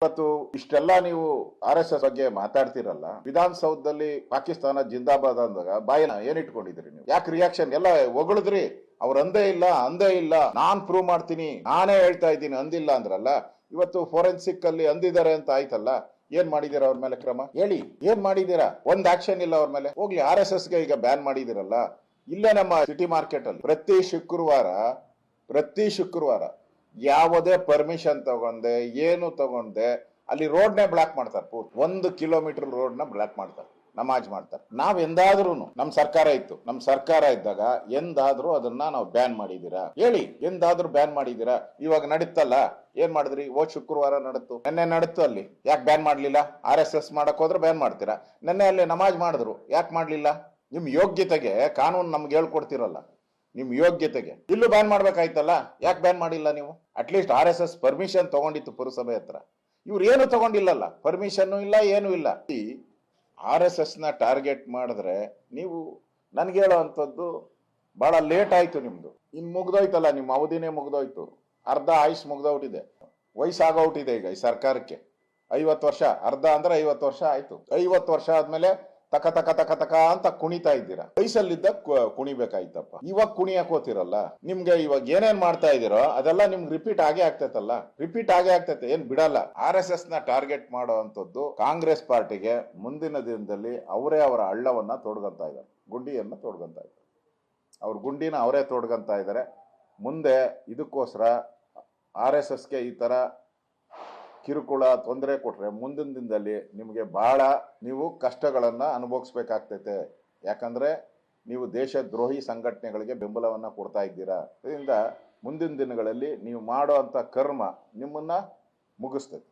ಇವತ್ತು ಇಷ್ಟೆಲ್ಲ ನೀವು ಆರ್ ಎಸ್ ಎಸ್ ಬಗ್ಗೆ ಮಾತಾಡ್ತಿರಲ್ಲ, ವಿಧಾನಸೌಧದಲ್ಲಿ ಪಾಕಿಸ್ತಾನ ಜಿಂದಾಬಾದ್ ಅಂದಾಗ ಬಾಯಿನ ಏನ್ ಇಟ್ಕೊಂಡಿದ್ರಿ ನೀವು? ಯಾಕೆ ರಿಯಾಕ್ಷನ್ ಎಲ್ಲ ಹೊಗಳಿದ್ರಿ. ಅವ್ರ ಅಂದೇ ಇಲ್ಲ ಅಂದೇ ಇಲ್ಲ. ನಾನ್ ಪ್ರೂವ್ ಮಾಡ್ತೀನಿ. ನಾನೇ ಹೇಳ್ತಾ ಇದ್ದೀನಿ, ಅಂದಿಲ್ಲ ಅಂದ್ರಲ್ಲ. ಇವತ್ತು ಫೋರೆನ್ಸಿಕ್ ಅಲ್ಲಿ ಅಂದಿದ್ದಾರೆ ಅಂತ ಆಯ್ತಲ್ಲ? ಏನ್ ಮಾಡಿದೀರ ಅವ್ರ ಮೇಲೆ ಕ್ರಮ? ಹೇಳಿ, ಏನ್ ಮಾಡಿದೀರಾ ಒಂದ್ ಆಕ್ಷನ್ ಇಲ್ಲ ಅವ್ರ ಮೇಲೆ. ಹೋಗ್ಲಿ, ಆರ್ ಎಸ್ ಎಸ್ಗೆ ಈಗ ಬ್ಯಾನ್ ಮಾಡಿದಿರಲ್ಲ ಇಲ್ಲೇ ನಮ್ಮ ಸಿಟಿ ಮಾರ್ಕೆಟ್ ಅಲ್ಲಿ ಪ್ರತಿ ಶುಕ್ರವಾರ ಪ್ರತಿ ಶುಕ್ರವಾರ ಯಾವುದೇ ಪರ್ಮಿಷನ್ ತಗೊಂಡೆ, ಏನು ತಗೊಂಡೆ, ಅಲ್ಲಿ ರೋಡ್ನೇ ಬ್ಲಾಕ್ ಮಾಡ್ತಾರೆ ಪೂರ್ತಿ. ಒಂದು ಕಿಲೋಮೀಟರ್ ರೋಡ್ನ ಬ್ಲಾಕ್ ಮಾಡ್ತಾರೆ, ನಮಾಜ್ ಮಾಡ್ತಾರೆ. ನಾವ್ ಎಂದಾದ್ರೂ ನಮ್ ಸರ್ಕಾರ ಇತ್ತು. ನಮ್ ಸರ್ಕಾರ ಇದ್ದಾಗ ಎಂದಾದ್ರೂ ಅದನ್ನ ನಾವು ಬ್ಯಾನ್ ಮಾಡಿದೀರಾ ಹೇಳಿ, ಎಂದಾದ್ರೂ ಬ್ಯಾನ್ ಮಾಡಿದೀರಾ ಇವಾಗ ನಡೀತಲ್ಲ? ಏನ್ ಮಾಡಿದ್ರಿ? ಓ ಶುಕ್ರವಾರ ನಡತ್ತು ನೆನ್ನೆ ನಡೀತು ಅಲ್ಲಿ. ಯಾಕೆ ಬ್ಯಾನ್ ಮಾಡ್ಲಿಲ್ಲ? ಆರ್ ಎಸ್ ಎಸ್ ಮಾಡಕ್ ಹೋದ್ರೆ ಬ್ಯಾನ್ ಮಾಡ್ತೀರಾ? ನೆನ್ನೆ ಅಲ್ಲಿ ನಮಾಜ್ ಮಾಡಿದ್ರು. ಯಾಕೆ ಮಾಡ್ಲಿಲ್ಲ? ನಿಮ್ ಯೋಗ್ಯತೆಗೆ ಕಾನೂನು ನಮ್ಗೆ ಹೇಳ್ಕೊಡ್ತಿರಲ್ಲ. ನಿಮ್ ಯೋಗ್ಯತೆಗೆ. ಇಲ್ಲೂ ಬ್ಯಾನ್ ಮಾಡ್ಬೇಕಾಯ್ತಲ್ಲ? ಯಾಕೆ ಬ್ಯಾನ್ ಮಾಡಿಲ್ಲ ನೀವು? At least R S S permission ತಗೊಂಡಿತ್ತು ಪುರಸಭೆ ಹತ್ರ. ಇವ್ರು ಏನು ತಗೊಂಡಿಲ್ಲಲ್ಲ? ಪರ್ಮಿಷನ್ ಇಲ್ಲ, ಏನು ಇಲ್ಲ. ಈ ಆರ್ ಎಸ್ ಎಸ್ನ ಟಾರ್ಗೆಟ್ ಮಾಡಿದ್ರೆ ನೀವು ನನ್ಗೆ ಹೇಳೋ ಅಂಥದ್ದು ಬಹಳ ಲೇಟ್ ಆಯ್ತು ನಿಮ್ದು. ಇನ್ ಮುಗ್ದೋಯ್ತಲ್ಲ, ನಿಮ್ಮ ಅವಧಿನೇ ಮುಗ್ದೋಯ್ತು. ಅರ್ಧ ಆಯುಷ್ ಮುಗ್ದೋಗ್ಬಿಟ್ಟಿದೆ. ವಯಸ್ಸಾಗೋಗ್ಬಿಟ್ಟಿದೆ ಈಗ ಈ ಸರ್ಕಾರಕ್ಕೆ. ಐವತ್ತು ವರ್ಷ, ಅರ್ಧ ಅಂದ್ರೆ ಐವತ್ತು ವರ್ಷ ಆಯ್ತು. ಐವತ್ತು ವರ್ಷ ಆದ್ಮೇಲೆ ತಕ ತಕ ತಕ ತಕ ಅಂತ ಕುಣಿತಾ ಇದ್ದೀರಾ? ವಯಸ್ಸಲ್ಲಿದ್ದ ಕುಣಿಬೇಕಾಯ್ತಪ್ಪ. ಇವಾಗ ಕುಣಿಯಕ್ ಹೋತಿರಲ್ಲ? ನಿಮ್ಗೆ ಇವಾಗ ಏನೇನ್ ಮಾಡ್ತಾ ಇದೀರೋ ಅದೆಲ್ಲ ನಿಮ್ಗೆ ರಿಪೀಟ್ ಆಗೇ ಆಗ್ತೈತಲ್ಲ? ರಿಪೀಟ್ ಆಗೇ ಆಗ್ತೈತೆ, ಏನ್ ಬಿಡಲ್ಲ. ಆರ್ ಎಸ್ ಎಸ್ನ ಟಾರ್ಗೆಟ್ ಮಾಡೋ ಅಂತದ್ದು ಕಾಂಗ್ರೆಸ್ ಪಾರ್ಟಿಗೆ ಮುಂದಿನ ದಿನದಲ್ಲಿ ಅವರೇ ಅವರ ಹಳ್ಳವನ್ನ ತೊಡ್ಗಂತ ಇದ್ದಾರೆ. ಗುಂಡಿಯನ್ನ ತೊಡ್ಗಂತ ಇದ್ದಾರೆ. ಅವ್ರ ಗುಂಡಿನ ಅವರೇ ತೊಡ್ಗಂತ ಇದ್ದಾರೆ. ಮುಂದೆ ಇದಕ್ಕೋಸ್ಕರ ಆರ್ ಎಸ್ ಎಸ್ಗೆ ಈ ತರ ಕಿರುಕುಳ ತೊಂದರೆ ಕೊಟ್ರೆ ಮುಂದಿನ ದಿನದಲ್ಲಿ ನಿಮಗೆ ಬಹಳ ನೀವು ಕಷ್ಟಗಳನ್ನು ಅನುಭವಿಸ್ಬೇಕಾಗ್ತೈತೆ. ಯಾಕಂದ್ರೆ ನೀವು ದೇಶದ್ರೋಹಿ ಸಂಘಟನೆಗಳಿಗೆ ಬೆಂಬಲವನ್ನ ಕೊಡ್ತಾ ಇದ್ದೀರಾ. ಇದರಿಂದ ಮುಂದಿನ ದಿನಗಳಲ್ಲಿ ನೀವು ಮಾಡೋ ಅಂತ ಕರ್ಮ ನಿಮ್ಮನ್ನ ಮುಗಿಸ್ತದೆ.